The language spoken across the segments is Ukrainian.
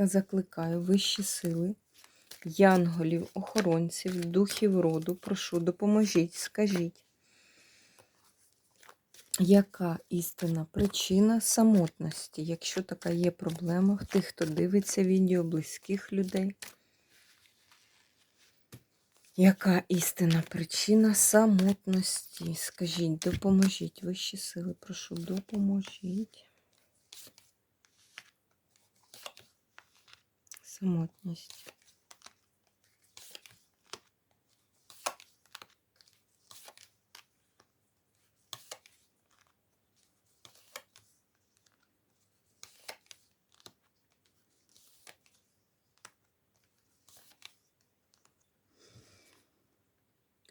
Та закликаю вищі сили, янголів, охоронців, духів роду, прошу, допоможіть, скажіть, яка істинна причина самотності, якщо така є проблема в тих, хто дивиться відео близьких людей? Яка істинна причина самотності? Скажіть, допоможіть, вищі сили, прошу, допоможіть. Самотність.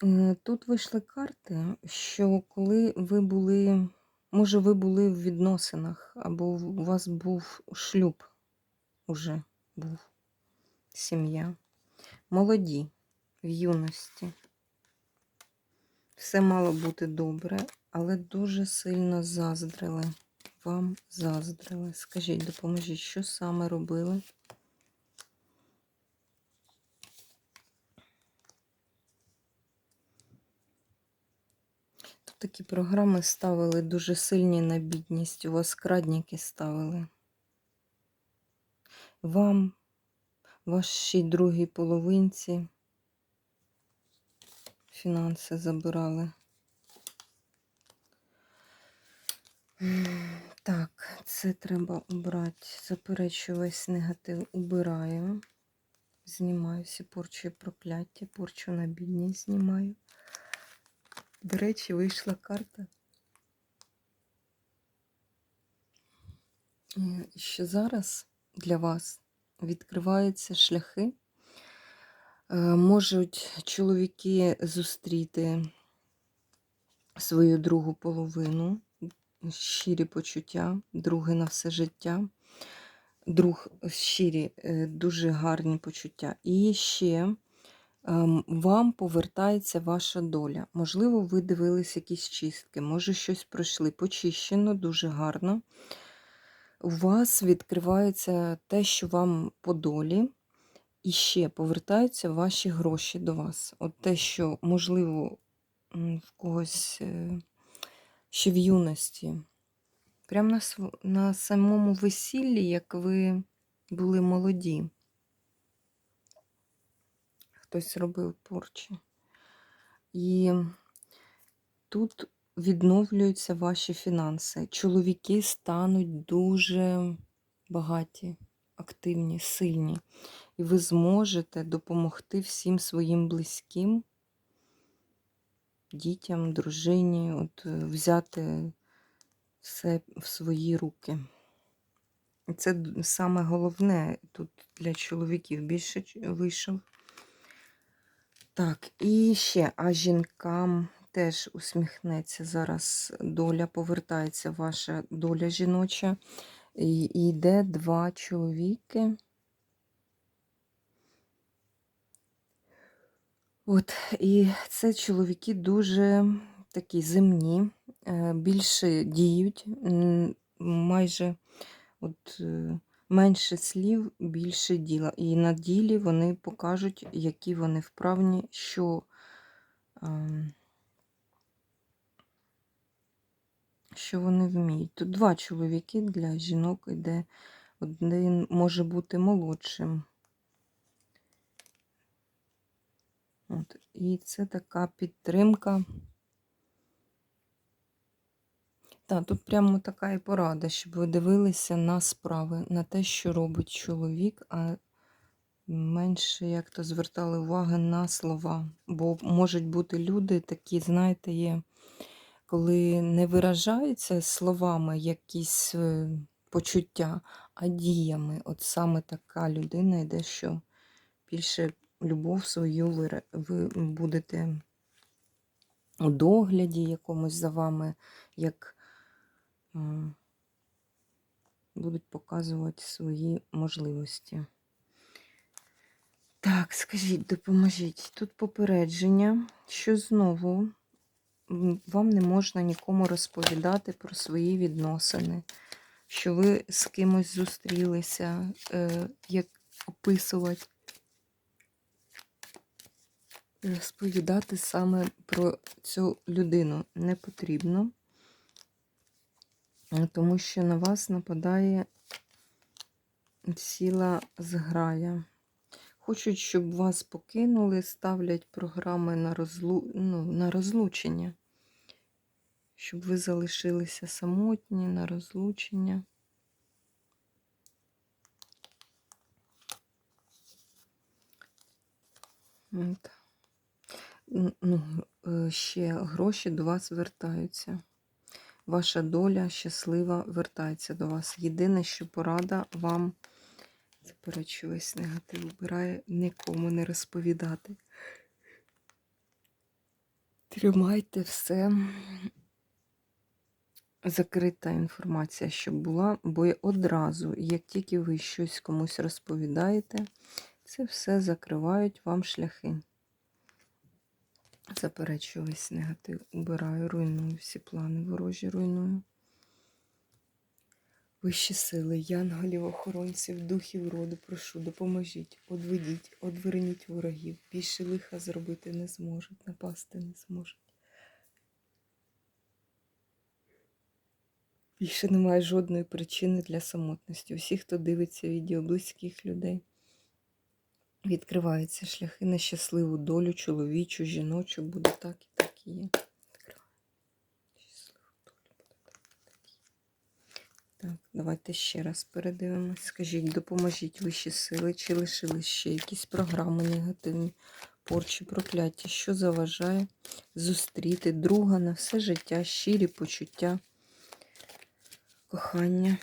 Е, Тут вийшли карти, що коли ви були, може, ви були в відносинах, або у вас був шлюб уже був сім'я. Молоді в юності. Все мало бути добре, але дуже сильно заздрили. Вам заздрили. Скажіть, допоможіть, що саме робили? Тут такі програми ставили дуже сильні на бідність. У вас крадники ставили. Вам, вашій другій половинці фінанси забирали. Так, це треба убрати. Заперечую весь негатив. Убираю. Знімаю всі порчі і прокляття, порчу на бідність знімаю. До речі, вийшла карта. Е, Що зараз для вас відкриваються шляхи. Е, Можуть чоловіки зустріти свою другу половину, щирі почуття, друге на все життя, друг щирі, е, дуже гарні почуття. І ще ем, вам повертається ваша доля. Можливо, ви дивились якісь чистки, може щось пройшли. Почищено, дуже гарно. У вас відкривається те, що вам по долі, і ще повертаються ваші гроші до вас. От те, що, можливо, в когось е, ще в юності. Прямо на, на самому весіллі, як ви були молоді. Хтось робив порчі. І тут відновлюються ваші фінанси. Чоловіки стануть дуже багаті, активні, сильні. І ви зможете допомогти всім своїм близьким, дітям, дружині, от е, взяти все в свої руки. І це саме головне тут для чоловіків більше вийшов. Так, і ще, а жінкам теж усміхнеться зараз доля, повертається ваша доля жіноча. І йде два чоловіки. От, і це чоловіки дуже такі земні, е, більше діють, майже от, е, менше слів, більше діла. І на ділі вони покажуть, які вони вправні, що, що вони вміють. Тут два чоловіки для жінок іде, один може бути молодшим. От, і це така підтримка. Так, тут прямо така і порада, щоб ви дивилися на справи, на те, що робить чоловік, а менше як то звертали увагу на слова. Бо можуть бути люди такі, знаєте, є, коли не виражаються словами якісь е, почуття, а діями. От саме така людина йде, що більше любов свою ви, ви будете у догляді якомусь за вами, як будуть показувати свої можливості. Так, скажіть, допоможіть. Тут попередження, що знову вам не можна нікому розповідати про свої відносини, що ви з кимось зустрілися, е, як описувати. Розповідати саме про цю людину не потрібно, е, тому що на вас нападає ціла зграя. Хочуть, щоб вас покинули, ставлять програми на, розлу... ну, на розлучення, щоб ви залишилися самотні на розлучення. От. Ну, е, ще гроші до вас вертаються. Ваша доля щаслива вертається до вас. Єдине, що порада вам заперечу весь негатив, убирає нікому не розповідати. Тримайте все. Закрита інформація, щоб була, бо одразу, як тільки ви щось комусь розповідаєте, це все закривають вам шляхи. Заперечую весь негатив, убираю, руйную всі плани ворожі, руйную. Вищі сили, янголів, охоронців, духів роду, прошу, допоможіть, одведіть, одверніть ворогів. Більше лиха зробити не зможуть, напасти не зможуть. Більше немає жодної причини для самотності. Усі, хто дивиться відео близьких людей, відкриваються шляхи на щасливу долю, чоловічу, жіночу, буде так і так і є. Так так давайте ще раз передивимось. Скажіть, допоможіть вищі сили, чи лишились ще якісь програми негативні, порчі, прокляття, що заважає зустріти друга на все життя, щирі почуття кохання,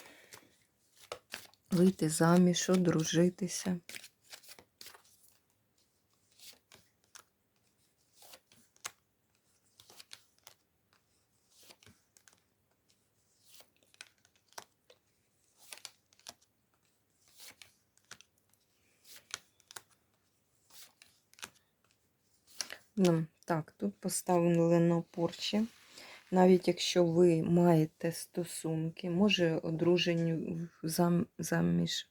вийти заміж, одружитися. Ну, так, тут поставили на порчі. Навіть якщо ви маєте стосунки, може одружені зам, заміж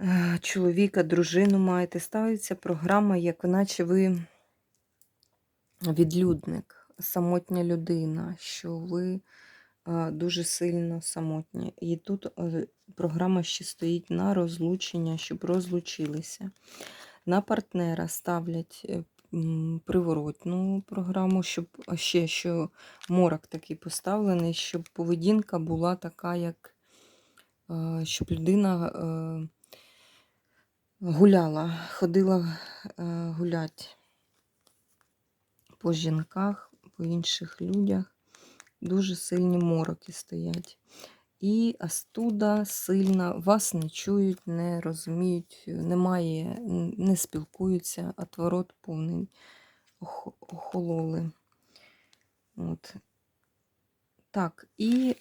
е, чоловіка, дружину маєте, ставиться програма, як наче ви відлюдник, самотня людина, що ви е, дуже сильно самотні. І тут е, програма ще стоїть на розлучення, щоб розлучилися. На партнера ставлять приворотну програму, щоб ще що морок такий поставлений, щоб поведінка була така, як е, щоб людина е, гуляла, ходила е, гулять по жінках, по інших людях. Дуже сильні мороки стоять. І астуда сильна, вас не чують, не розуміють, немає, не спілкуються, отворот повний ох- охололи. От. Так, і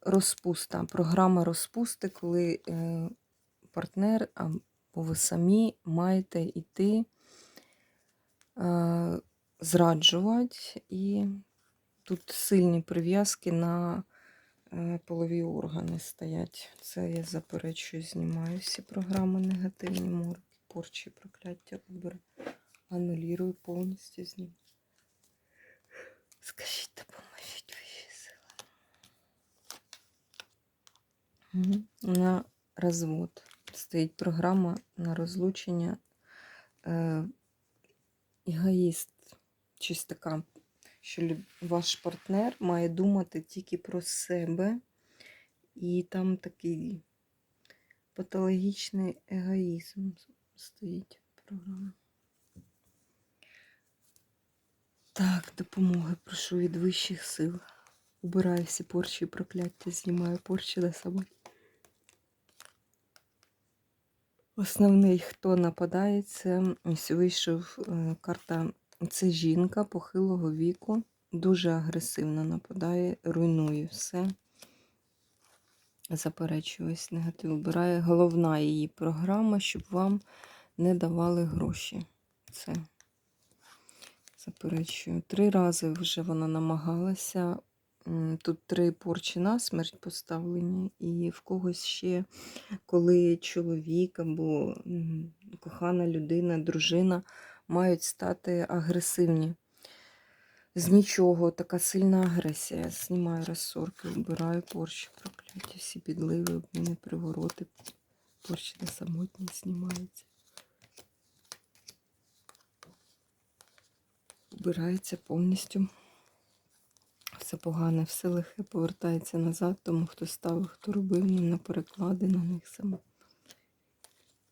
розпуста. Програма розпусти, коли е, партнер або ви самі маєте йти е, зраджувати, і тут сильні прив'язки на полові органи стоять. Це я заперечую, знімаю всі програми негативні, морки, порчі, прокляття, убер. Анулірую повністю знімаю. Скажіть, допоможіть вищі сили. Мгм. На розвод. Стоїть програма на розлучення. Е, егоїст. Щось така, що ваш партнер має думати тільки про себе. І там такий патологічний егоїзм стоїть програма. Так, допомоги прошу від вищих сил. Убираю всі порчі і прокляття, знімаю порчі на собою. Основний, хто нападає, це ось вийшов е, карта. Це жінка похилого віку, дуже агресивно нападає, руйнує все. Заперечує ось негатив. Обирає головна її програма, щоб вам не давали гроші. Це заперечую. Три рази вже вона намагалася. Тут три порчі на смерть поставлені, і в когось ще, коли чоловік або кохана людина, дружина мають стати агресивні. З нічого така сильна агресія. Знімаю розсорки, вбираю порчі, прокляття, всі підливи, обміни, привороти, порчі на самотність знімаються. Вбирається повністю. Все погане, все лихе повертається назад, тому хто ставив, хто робив, не на переклади на них саме.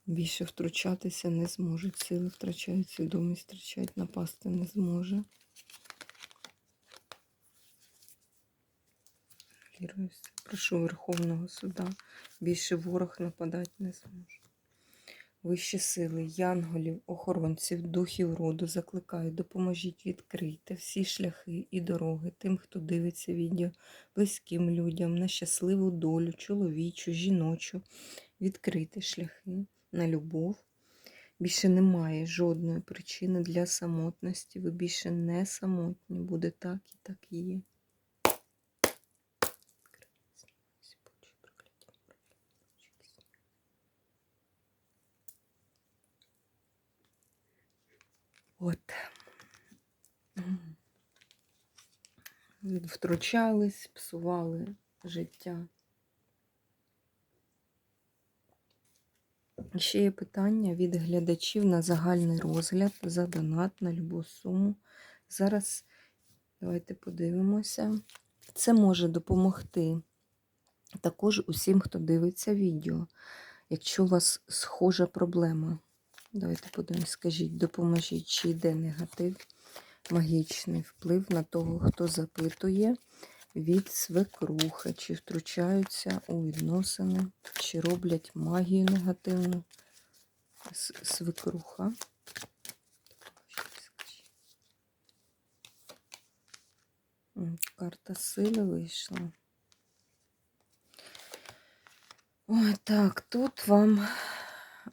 Більше втручатися не зможуть. Сили втрачають, свідомість втрачають, напасти не зможе. Ліруюся. Прошу Верховного суда. Більше ворог нападати не зможе. Вищі сили, янголів, охоронців, духів роду закликаю, допоможіть відкрити всі шляхи і дороги тим, хто дивиться відео, близьким людям на щасливу долю, чоловічу, жіночу, відкрити шляхи на любов. Більше немає жодної причини для самотності. Ви більше не самотні. Буде так і так і є. От. Втручались, псували життя. Ще є питання від глядачів на загальний розгляд за донат на любу суму. Зараз давайте подивимося. Це може допомогти також усім, хто дивиться відео. Якщо у вас схожа проблема, давайте подивимось, скажіть, допоможіть, чи йде негатив, магічний вплив на того, хто запитує від свекрухи, чи втручаються у відносини, чи роблять магію негативну. Свекруха. Карта сили вийшла. Ой, так, тут вам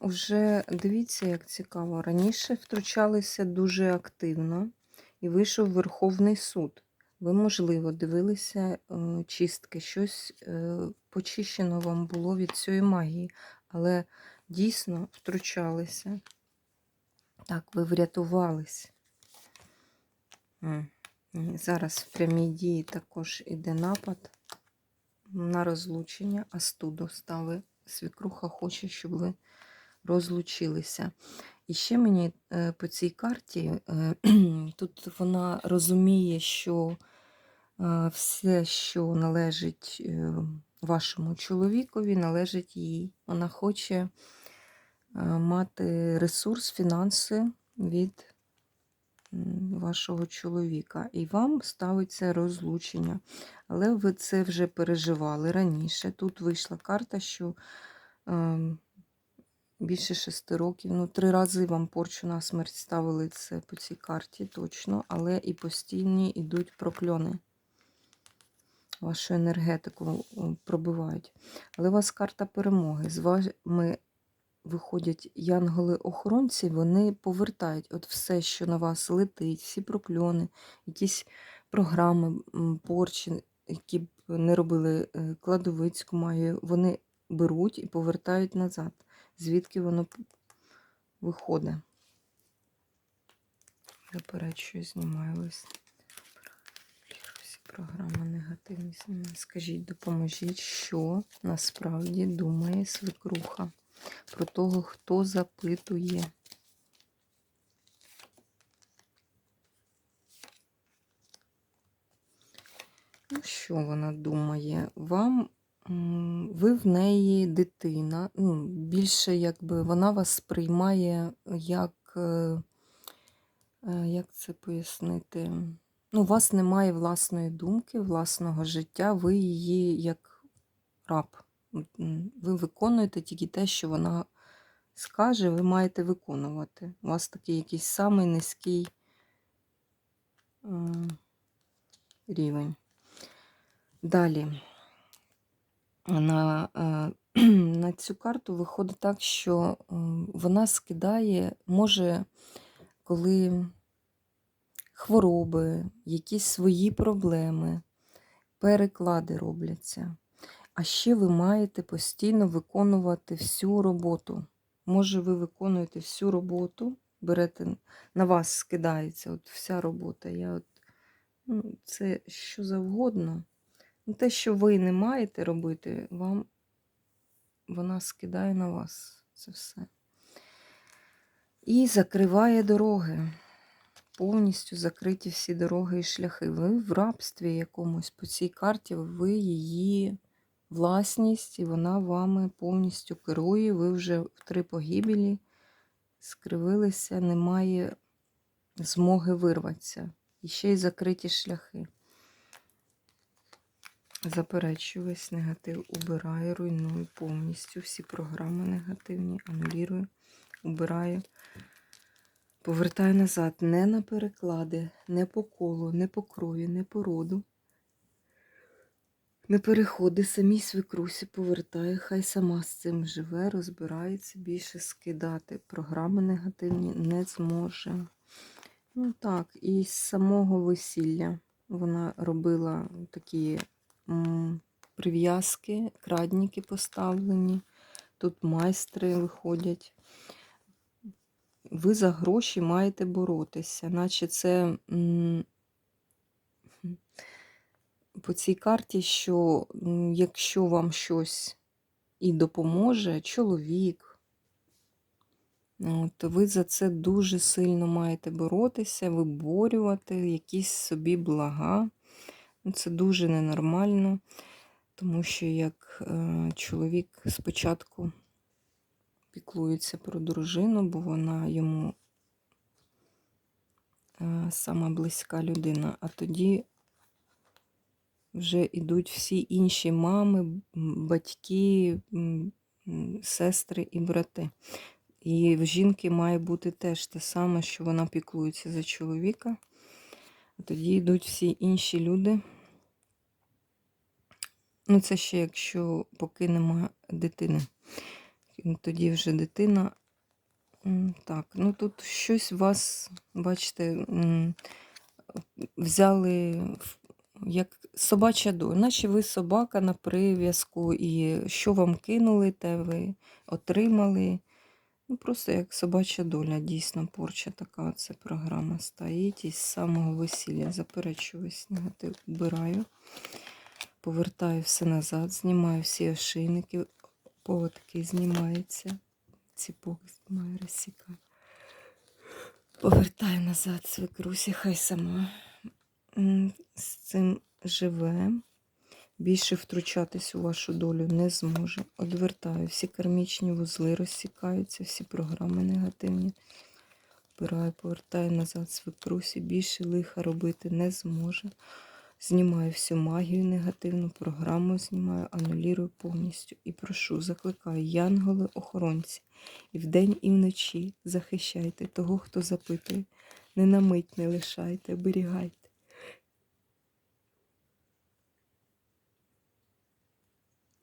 уже дивіться, як цікаво. Раніше втручалися дуже активно і вийшов Верховний суд. Ви, можливо, дивилися е, чистки, щось е, почищено вам було від цієї магії, але дійсно втручалися. Так, ви врятувались. Зараз в прямій дії також іде напад на розлучення, а студу стави. Свікруха хоче, щоб ви розлучилися. І ще мені е, по цій карті е, тут вона розуміє, що е, все, що належить вашому чоловікові, належить їй. Вона хоче мати ресурс, фінанси від вашого чоловіка. І вам ставиться розлучення. Але ви це вже переживали раніше. Тут вийшла карта, що ем, більше шести років. Ну, три рази вам порчу на смерть ставили це по цій карті, точно, але і постійні йдуть прокльони. Вашу енергетику пробивають. Але у вас карта перемоги. З вами виходять янголи-охоронці, вони повертають от все, що на вас летить, всі прокльони, якісь програми, порчі, які б не робили е, кладовицьку магію, вони беруть і повертають назад звідки воно виходить. Заперечую, знімаю ось. Всі програми негативні знімаю. Скажіть, допоможіть, що насправді думає свекруха про того, хто запитує. Ну, що вона думає? Вам ви в неї дитина. Ну, більше якби вона вас сприймає як, е, е, як це пояснити? Ну, у вас немає власної думки, власного життя, ви її як раб. Ви виконуєте тільки те, що вона скаже, ви маєте виконувати. У вас такий якийсь самий низький рівень. Далі. На, е, на цю карту виходить так, що е, вона скидає, може, коли хвороби, якісь свої проблеми, переклади робляться. А ще ви маєте постійно виконувати всю роботу. Може, ви виконуєте всю роботу, берете, на вас скидається от вся робота. Я от, ну, це що завгодно. Ну, те, що ви не маєте робити, вам вона скидає на вас це все. І закриває дороги. Повністю закриті всі дороги і шляхи. Ви в рабстві якомусь по цій карті, ви її власність, і вона вами повністю керує. Ви вже в три погибелі скривилися, немає змоги вирватися. І ще й закриті шляхи. Заперечую весь негатив, убираю, руйную повністю всі програми негативні, анулірую, убираю. Повертаю назад не на переклади, не по колу, не по крові, не по роду. Не переходи самій свекрусі, повертаю, хай сама з цим живе, розбирається, більше скидати. Програми негативні не зможе. Ну так, і з самого весілля вона робила такі прив'язки, крадніки поставлені. Тут майстри виходять. Ви за гроші маєте боротися, наче це по цій карті, що якщо вам щось і допоможе, чоловік, то ви за це дуже сильно маєте боротися, виборювати якісь собі блага. Це дуже ненормально, тому що як е, чоловік спочатку піклується про дружину, бо вона йому е, сама близька людина, а тоді вже йдуть всі інші мами, батьки, сестри і брати. І в жінки має бути теж те саме, що вона піклується за чоловіка. Тоді йдуть всі інші люди. Ну, це ще якщо поки нема дитини. Тоді вже дитина. Так, ну тут щось вас, бачите, взяли як собача доля, наче ви собака на прив'язку, і що вам кинули, те ви отримали. Ну, просто як собача доля, дійсно, порча така оце програма стоїть із самого весілля. Заперечую весь негатив, вбираю, повертаю все назад, знімаю всі ошейники, поводки знімаються, ціпок знімаю, розсікаю. Повертаю назад свекрусі, хай сама з цим живе. Більше втручатись у вашу долю не зможе. Одвертаю, всі кармічні вузли розсікаються, всі програми негативні. Вбираю, повертаю назад свекрусі, більше лиха робити не зможе. Знімаю всю магію негативну, програму знімаю, анулірую повністю. І прошу, закликаю, янголи, охоронці, і вдень, і вночі захищайте того, хто запитує. Не на мить не лишайте, оберігайте.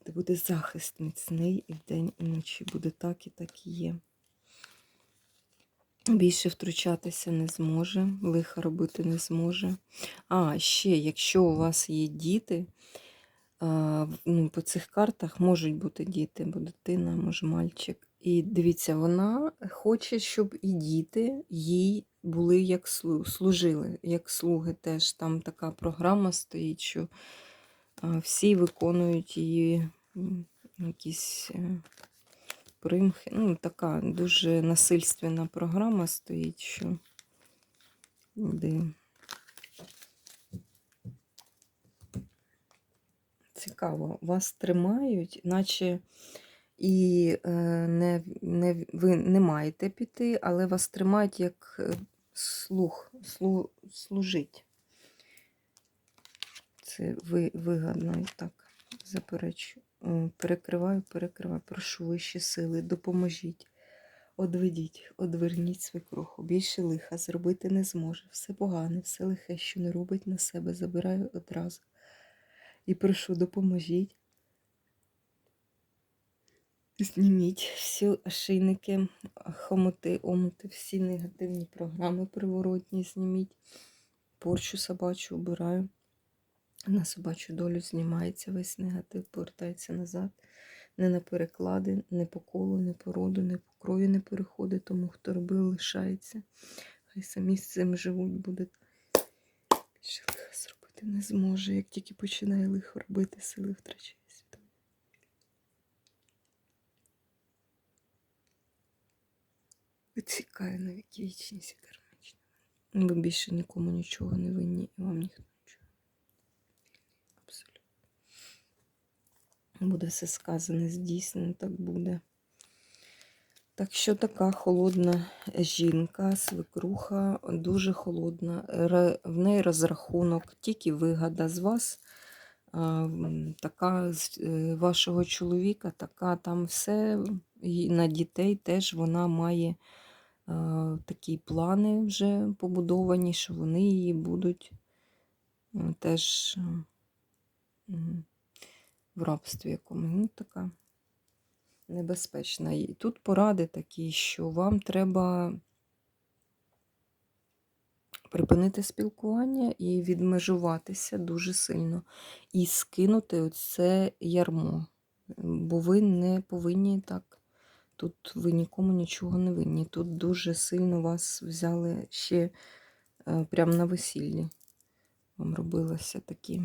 Де буде захист міцний і вдень, і вночі. Буде так і так і є. Більше втручатися не зможе, лиха робити не зможе. А, ще, якщо у вас є діти, ну, по цих картах можуть бути діти, бо дитина, може мальчик. І дивіться, вона хоче, щоб і діти їй були як служили, як слуги теж. Там така програма стоїть, що всі виконують її якісь е, примхи. Ну, така дуже насильственна програма стоїть, що де цікаво, вас тримають, наче і е, не, не, ви не маєте піти, але вас тримають як е, слух, слу, служить. це ви, вигадно і так заперечу. Перекриваю, перекриваю. Прошу вищі сили, допоможіть. Одведіть, одверніть свекруху. Більше лиха зробити не зможе. Все погане, все лихе, що не робить на себе, забираю одразу. І прошу, допоможіть. Зніміть всі ошейники, хомути, омути, всі негативні програми приворотні зніміть. Порчу собачу обираю. На собачу долю знімається весь негатив, повертається назад. Не на переклади, не по колу, не по роду, не по крові не переходить, тому хто робив, лишається. Хай самі з цим живуть, буде більше лиха зробити не зможе. Як тільки починає лихо робити, сили втрачає світом. Відсікає на віки вічність і кармічно. Ви більше нікому нічого не винні, і вам ніхто нічого. Абсолютно. Буде все сказане, здійснено, так буде. Так що така холодна жінка, свекруха, дуже холодна. В неї розрахунок, тільки вигода з вас. Така з е, вашого чоловіка, така там все і на дітей теж вона має такі плани вже побудовані, що вони її будуть теж в рабстві якомусь. Ну, така небезпечна. І тут поради такі, що вам треба припинити спілкування і відмежуватися дуже сильно. І скинути оце ярмо. Бо ви не повинні так. Тут ви нікому нічого не винні. Тут дуже сильно вас взяли ще е, прямо на весіллі. Вам робилися такі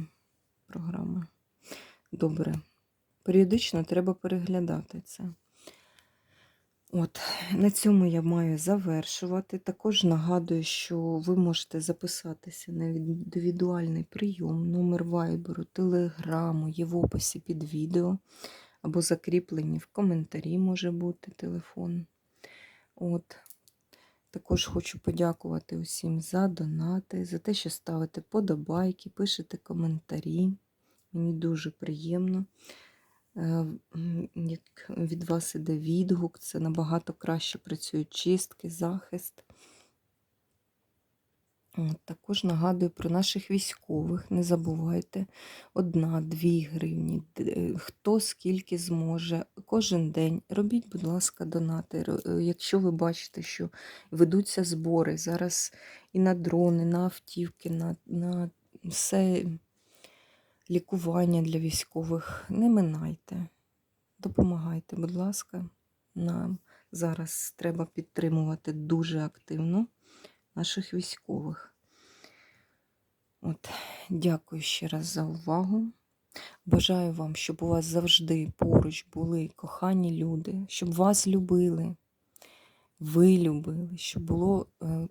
програми. Добре. Періодично треба переглядати це. От, на цьому я маю завершувати. Також нагадую, що ви можете записатися на індивідуальний прийом. Номер вайберу, телеграму є в описі під відео, або закріплені в коментарі може бути телефон. От. Також хочу подякувати усім за донати, за те, що ставите подобайки, пишете коментарі. Мені дуже приємно. Е, Як від вас іде відгук, це набагато краще працюють чистки, захист. Також нагадую про наших військових. Не забувайте, одна-дві гривні, хто скільки зможе. Кожен день робіть, будь ласка, донати. Е, Якщо ви бачите, що ведуться збори зараз і на дрони, на автівки, на, на все лікування для військових, не минайте. Допомагайте, будь ласка. Нам зараз треба підтримувати дуже активно наших військових. От, дякую ще раз за увагу. Бажаю вам, щоб у вас завжди поруч були кохані люди, щоб вас любили, ви любили, щоб було е,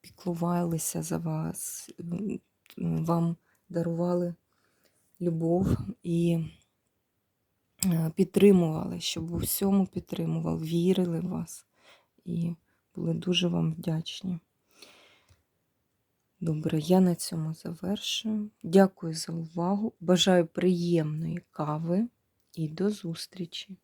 піклувалися за вас, вам дарували любов і е, підтримували, щоб у всьому підтримували, вірили в вас і були дуже вам вдячні. Добре, я на цьому завершую. Дякую за увагу. Бажаю приємної кави і до зустрічі!